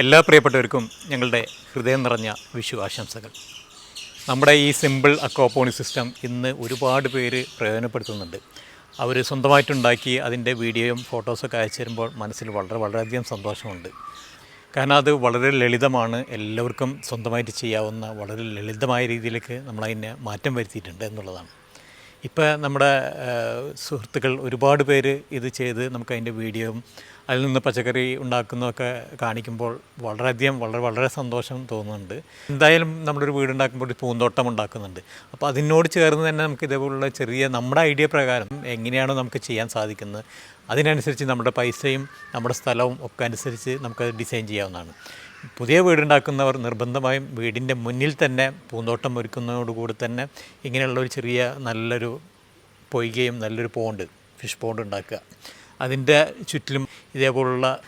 എല്ലാ പ്രിയപ്പെട്ടവർക്കും ഞങ്ങളുടെ ഹൃദയം നിറഞ്ഞ വിഷു ആശംസകൾ നമ്മുടെ ഈ സിമ്പിൾ അക്വാപോണി സിസ്റ്റം ഇന്ന് ഒരുപാട് പേര് പ്രയോജനപ്പെടുത്തുന്നുണ്ട്. അവർ സ്വന്തമായിട്ടുണ്ടാക്കി അതിന്റെ വീഡിയോയും ഫോട്ടോസൊക്കെ അയച്ചു തരുമ്പോൾ മനസ്സിൽ വളരെ വളരെയധികം സന്തോഷമുണ്ട്. കാരണം അത് വളരെ ലളിതമാണ്. എല്ലാവർക്കും സ്വന്തമായിട്ട് ചെയ്യാവുന്ന വളരെ ലളിതമായ രീതിയിലേക്ക് നമ്മളതിനെ മാറ്റം വരുത്തിയിട്ടുണ്ട് എന്നുള്ളതാണ്. ഇപ്പോൾ നമ്മുടെ സുഹൃത്തുക്കൾ ഒരുപാട് പേര് ഇത് ചെയ്ത് നമുക്ക് അതിന്റെ വീഡിയോയും അതിൽ നിന്ന് പച്ചക്കറി ഉണ്ടാക്കുന്നതൊക്കെ കാണിക്കുമ്പോൾ വളരെയധികം വളരെ വളരെ സന്തോഷം തോന്നുന്നുണ്ട്. എന്തായാലും നമ്മളൊരു വീട് ഉണ്ടാക്കുമ്പോൾ ഒരു പൂന്തോട്ടം ഉണ്ടാക്കുന്നുണ്ട്. അപ്പോൾ അതിനോട് ചേർന്ന് തന്നെ നമുക്ക് ഇതേപോലുള്ള ചെറിയ നമ്മുടെ ഐഡിയ പ്രകാരം എങ്ങനെയാണോ നമുക്ക് ചെയ്യാൻ സാധിക്കുന്നത് അതിനനുസരിച്ച് നമ്മുടെ പൈസയും നമ്മുടെ സ്ഥലവും ഒക്കെ അനുസരിച്ച് നമുക്ക് ഡിസൈൻ ചെയ്യാവുന്നതാണ്. പുതിയ വീടുണ്ടാക്കുന്നവർ നിർബന്ധമായും വീടിന്റെ മുന്നിൽ തന്നെ പൂന്തോട്ടം ഒരുക്കുന്നതോടുകൂടി തന്നെ ഇങ്ങനെയുള്ള ഒരു ചെറിയ നല്ലൊരു പൊയ്കയും നല്ലൊരു പോണ്ട് ഫിഷ് പോണ്ട് ഉണ്ടാക്കുക. അതിന്റെ ചുറ്റിലും ഇതേപോലുള്ള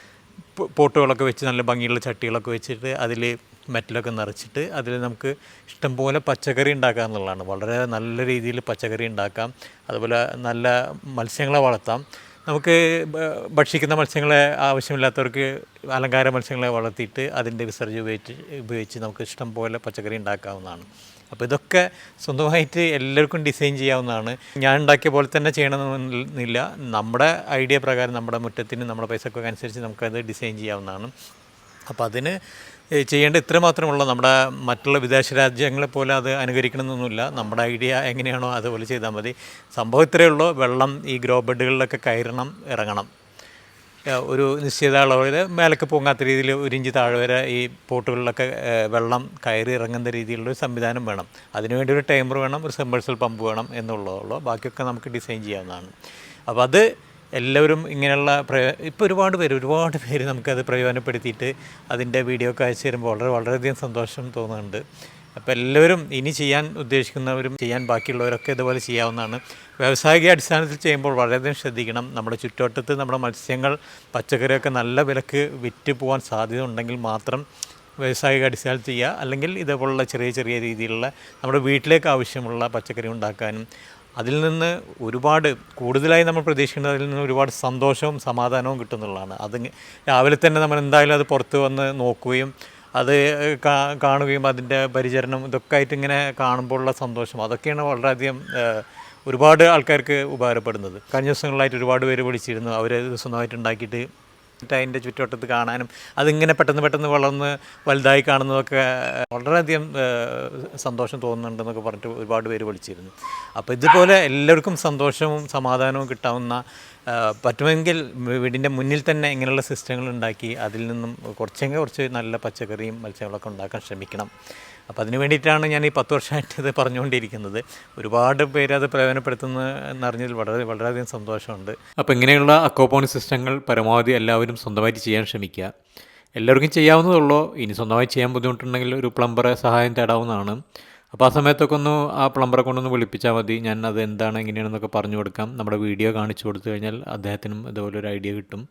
പോട്ടുകളൊക്കെ വെച്ച് നല്ല ഭംഗിയുള്ള ചട്ടികളൊക്കെ വെച്ചിട്ട് അതിൽ മെറ്റലൊക്കെ നിറച്ചിട്ട് അതിൽ നമുക്ക് ഇഷ്ടംപോലെ പച്ചക്കറി ഉണ്ടാക്കുക എന്നുള്ളതാണ്. വളരെ നല്ല രീതിയിൽ പച്ചക്കറി ഉണ്ടാക്കാം. അതുപോലെ നല്ല മത്സ്യങ്ങളെ വളർത്താം. നമുക്ക് ഭക്ഷിക്കുന്ന മത്സ്യങ്ങളെ ആവശ്യമില്ലാത്തവർക്ക് അലങ്കാര മത്സ്യങ്ങളെ വളർത്തിയിട്ട് അതിന്റെ വിസർജ്യം ഉപയോഗിച്ച് ഉപയോഗിച്ച് നമുക്ക് ഇഷ്ടം പോലെ പച്ചക്കറി ഉണ്ടാക്കാവുന്നതാണ്. അപ്പോൾ ഇതൊക്കെ സ്വന്തമായിട്ട് എല്ലാവർക്കും ഡിസൈൻ ചെയ്യാവുന്നതാണ്. ഞാൻ ഉണ്ടാക്കിയ പോലെ തന്നെ ചെയ്യണമെന്നില്ല. നമ്മുടെ ഐഡിയ പ്രകാരം നമ്മുടെ മുറ്റത്തിന് നമ്മുടെ പൈസക്കൊക്കെ അനുസരിച്ച് നമുക്കത് ഡിസൈൻ ചെയ്യാവുന്നതാണ്. അപ്പോൾ അതിന് ചെയ്യേണ്ട ഇത്ര മാത്രമുള്ള നമ്മുടെ മറ്റുള്ള വിദേശ രാജ്യങ്ങളെ പോലെ അത് അനുകരിക്കണമെന്നൊന്നുമില്ല. നമ്മുടെ ഐഡിയ എങ്ങനെയാണോ അതുപോലെ ചെയ്താൽ മതി. സംഭവം ഇത്രയേ ഉള്ളൂ. വെള്ളം ഈ ഗ്രോ ബെഡുകളിലൊക്കെ കയറണം ഇറങ്ങണം. ഒരു നിശ്ചിത അളവിൽ മേലക്ക് പൊങ്ങാത്ത രീതിയിൽ ഒരു ഇഞ്ച് താഴെ വരെ ഈ പോട്ടുകളിലൊക്കെ വെള്ളം കയറി ഇറങ്ങുന്ന രീതിയിലുള്ള ഒരു സംവിധാനം വേണം. അതിനുവേണ്ടി ഒരു ടൈമർ വേണം ഒരു സെമ്പേഴ്സൽ പമ്പ് വേണം എന്നുള്ളതുള്ളൂ ബാക്കിയൊക്കെ നമുക്ക് ഡിസൈൻ ചെയ്യാവുന്നതാണ്. അപ്പോൾ അത് എല്ലാവരും ഇങ്ങനെയുള്ള പ്രയോ ഇപ്പോൾ ഒരുപാട് പേര് ഒരുപാട് പേര് നമുക്കത് പ്രയോജനപ്പെടുത്തിയിട്ട് അതിന്റെ വീഡിയോ അയച്ചു തരുമ്പോൾ വളരെ വളരെയധികം സന്തോഷം തോന്നുന്നുണ്ട്. അപ്പോൾ എല്ലാവരും ഇനി ചെയ്യാൻ ഉദ്ദേശിക്കുന്നവരും ചെയ്യാൻ ബാക്കിയുള്ളവരൊക്കെ ഇതുപോലെ ചെയ്യാവുന്നതാണ്. വ്യാവസായിക അടിസ്ഥാനത്തിൽ ചെയ്യുമ്പോൾ വളരെയധികം ശ്രദ്ധിക്കണം. നമ്മുടെ ചുറ്റുവട്ടത്ത് നമ്മുടെ മത്സ്യങ്ങൾ പച്ചക്കറിയൊക്കെ നല്ല വിലക്ക് വിറ്റ് പോകാൻ സാധ്യത ഉണ്ടെങ്കിൽ മാത്രം വ്യാവസായിക അടിസ്ഥാനത്തിൽ ചെയ്യുക. അല്ലെങ്കിൽ ഇതേപോലുള്ള ചെറിയ ചെറിയ രീതിയിലുള്ള നമ്മുടെ വീട്ടിലേക്ക് ആവശ്യമുള്ള പച്ചക്കറി ഉണ്ടാക്കാനും അതിൽ നിന്ന് ഒരുപാട് കൂടുതലായി നമ്മൾ പ്രതീക്ഷിക്കുന്നത് അതിൽ നിന്ന് ഒരുപാട് സന്തോഷവും സമാധാനവും കിട്ടുന്നുള്ളതാണ്. അത് രാവിലെ തന്നെ നമ്മൾ എന്തായാലും അത് പുറത്ത് വന്ന് നോക്കുകയും അത് കാണുകയും അതിന്റെ പരിചരണം ഇതൊക്കെ ആയിട്ട് ഇങ്ങനെ കാണുമ്പോഴുള്ള സന്തോഷം അതൊക്കെയാണ് വളരെയധികം ഒരുപാട് ആൾക്കാർക്ക് ഉപകാരപ്പെടുന്നത്. കഴിഞ്ഞ ദിവസങ്ങളിലായിട്ട് ഒരുപാട് പേര് വിളിച്ചിരുന്നു. അവർ സ്വന്തമായിട്ട് ഉണ്ടാക്കിയിട്ട് അതിന്റെ ചുറ്റുവട്ടത്ത് കാണാനും അതിങ്ങനെ പെട്ടെന്ന് പെട്ടെന്ന് വളർന്ന് വലുതായി കാണുന്നതൊക്കെ വളരെയധികം സന്തോഷം തോന്നുന്നുണ്ടെന്നൊക്കെ പറഞ്ഞിട്ട് ഒരുപാട് പേര് വിളിച്ചിരുന്നു. അപ്പോൾ ഇതുപോലെ എല്ലാവർക്കും സന്തോഷവും സമാധാനവും കിട്ടാവുന്ന പറ്റുമെങ്കിൽ വീടിന്റെ മുന്നിൽ തന്നെ ഇങ്ങനെയുള്ള സിസ്റ്റങ്ങൾ ഉണ്ടാക്കി അതിൽ നിന്നും കുറച്ചെങ്കിൽ കുറച്ച് നല്ല പച്ചക്കറിയും മത്സ്യങ്ങളൊക്കെ ഉണ്ടാക്കാൻ ശ്രമിക്കണം. അപ്പോൾ അതിന് വേണ്ടിയിട്ടാണ് ഞാൻ ഈ പത്ത് വർഷമായിട്ട് ഇത് പറഞ്ഞുകൊണ്ടിരിക്കുന്നത്. ഒരുപാട് പേര് അത് പ്രയോജനപ്പെടുത്തുന്ന എന്നറിഞ്ഞതിൽ വളരെ വളരെയധികം സന്തോഷമുണ്ട്. അപ്പോൾ ഇങ്ങനെയുള്ള അക്കോപോണി സിസ്റ്റങ്ങൾ പരമാവധി എല്ലാവരും സ്വന്തമായിട്ട് ചെയ്യാൻ ശ്രമിക്കുക. എല്ലാവർക്കും ചെയ്യാവുന്നതുള്ളൂ ഇനി സ്വന്തമായി ചെയ്യാൻ ബുദ്ധിമുട്ടുണ്ടെങ്കിൽ ഒരു പ്ലംബറെ സഹായം തേടാവുന്നതാണ്. അപ്പോൾ ആ സമയത്തൊക്കെ ഒന്ന് ആ പ്ലംബറെ കൊണ്ടൊന്ന് വിളിപ്പിച്ചാൽ മതി. ഞാൻ അത് എന്താണ് എങ്ങനെയാണെന്നൊക്കെ പറഞ്ഞു കൊടുക്കാം. നമ്മുടെ വീഡിയോ കാണിച്ചു കൊടുത്തു കഴിഞ്ഞാൽ അദ്ദേഹത്തിനും ഇതുപോലെ ഒരു ഐഡിയ കിട്ടും.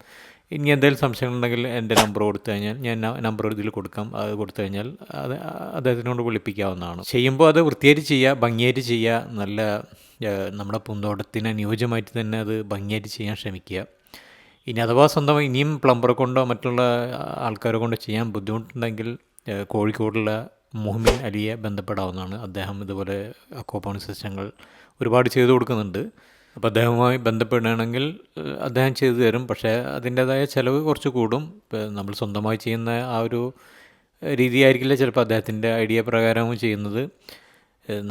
ഇനി എന്തെങ്കിലും സംശയങ്ങളുണ്ടെങ്കിൽ എന്റെ നമ്പർ കൊടുത്തു കഴിഞ്ഞാൽ ഞാൻ നമ്പർ ഇതിൽ കൊടുക്കാം. അത് കൊടുത്തു കഴിഞ്ഞാൽ അത് അദ്ദേഹത്തിനോട് വിളിപ്പിക്കാവുന്നതാണ്. ചെയ്യുമ്പോൾ അത് വൃത്തിയായിട്ട് ചെയ്യുക ഭംഗിയായിട്ട് ചെയ്യുക നല്ല നമ്മുടെ പൂന്തോട്ടത്തിന് അനുയോജ്യമായിട്ട് തന്നെ അത് ഭംഗിയായിട്ട് ചെയ്യാൻ ശ്രമിക്കുക. ഇനി അഥവാ സ്വന്തം ഇനിയും പ്ലംബറെ കൊണ്ടോ മറ്റുള്ള ആൾക്കാരെ കൊണ്ടോ ചെയ്യാൻ ബുദ്ധിമുട്ടുണ്ടെങ്കിൽ കോഴിക്കോടുള്ള മുഹമ്മിൻ അലിയെ ബന്ധപ്പെടാവുന്നതാണ്. അദ്ദേഹം ഇതുപോലെ അക്കോപോണി സിസ്റ്റങ്ങൾ ഒരുപാട് ചെയ്തു കൊടുക്കുന്നുണ്ട്. അപ്പോൾ അദ്ദേഹവുമായി ബന്ധപ്പെടുകയാണെങ്കിൽ അദ്ദേഹം ചെയ്തു തരും. പക്ഷേ അതിന്റേതായ ചിലവ് കുറച്ച് കൂടും. നമ്മൾ സ്വന്തമായി ചെയ്യുന്ന ആ ഒരു രീതിയായിരിക്കില്ല ചിലപ്പോൾ അദ്ദേഹത്തിന്റെ ഐഡിയ പ്രകാരവും ചെയ്യുന്നത്.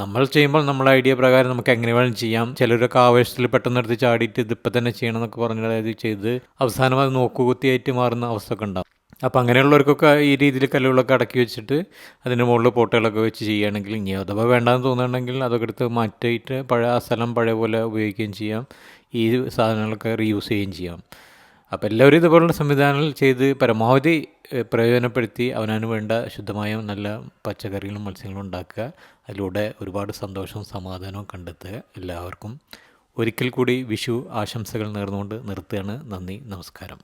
നമ്മൾ ചെയ്യുമ്പോൾ നമ്മുടെ ഐഡിയ പ്രകാരം നമുക്ക് എങ്ങനെ വേണം ചെയ്യാം. ചിലരൊക്കെ ആവേശത്തിൽ പെട്ടെന്ന് എടുത്ത് ചാടിയിട്ട് ഇതിപ്പോൾ തന്നെ ചെയ്യണം എന്നൊക്കെ പറഞ്ഞ് അത് ചെയ്ത് അവസാനം അത് നോക്കുകുത്തിയായിട്ട് മാറുന്ന അവസ്ഥ ഒക്കെ ഉണ്ടാവും. അപ്പോൾ അങ്ങനെയുള്ളവർക്കൊക്കെ ഈ രീതിയിൽ കല്ലുകളൊക്കെ അടക്കി വെച്ചിട്ട് അതിന്റെ മുകളിൽ പോട്ടുകളൊക്കെ വെച്ച് ചെയ്യുകയാണെങ്കിൽ ഇനി അഥവാ വേണ്ടാന്ന് തോന്നുന്നുണ്ടെങ്കിൽ അതൊക്കെ എടുത്ത് മാറ്റിയിട്ട് പഴയ ആ സ്ഥലം പഴയ പോലെ ഉപയോഗിക്കുകയും ചെയ്യാം. ഈ സാധനങ്ങളൊക്കെ റീയൂസ് ചെയ്യുകയും ചെയ്യാം. അപ്പോൾ എല്ലാവരും ഇതുപോലുള്ള സംവിധാനങ്ങൾ ചെയ്ത് പരമാവധി പ്രയോജനപ്പെടുത്തി അവനവന് വേണ്ട ശുദ്ധമായ നല്ല പച്ചക്കറികളും മത്സ്യങ്ങളും ഉണ്ടാക്കുക. അതിലൂടെ ഒരുപാട് സന്തോഷവും സമാധാനവും കണ്ടെത്തുക. എല്ലാവർക്കും ഒരിക്കൽ കൂടി വിഷു ആശംസകൾ നേർന്നുകൊണ്ട് നിർത്തുകയാണ്. നന്ദി നമസ്കാരം.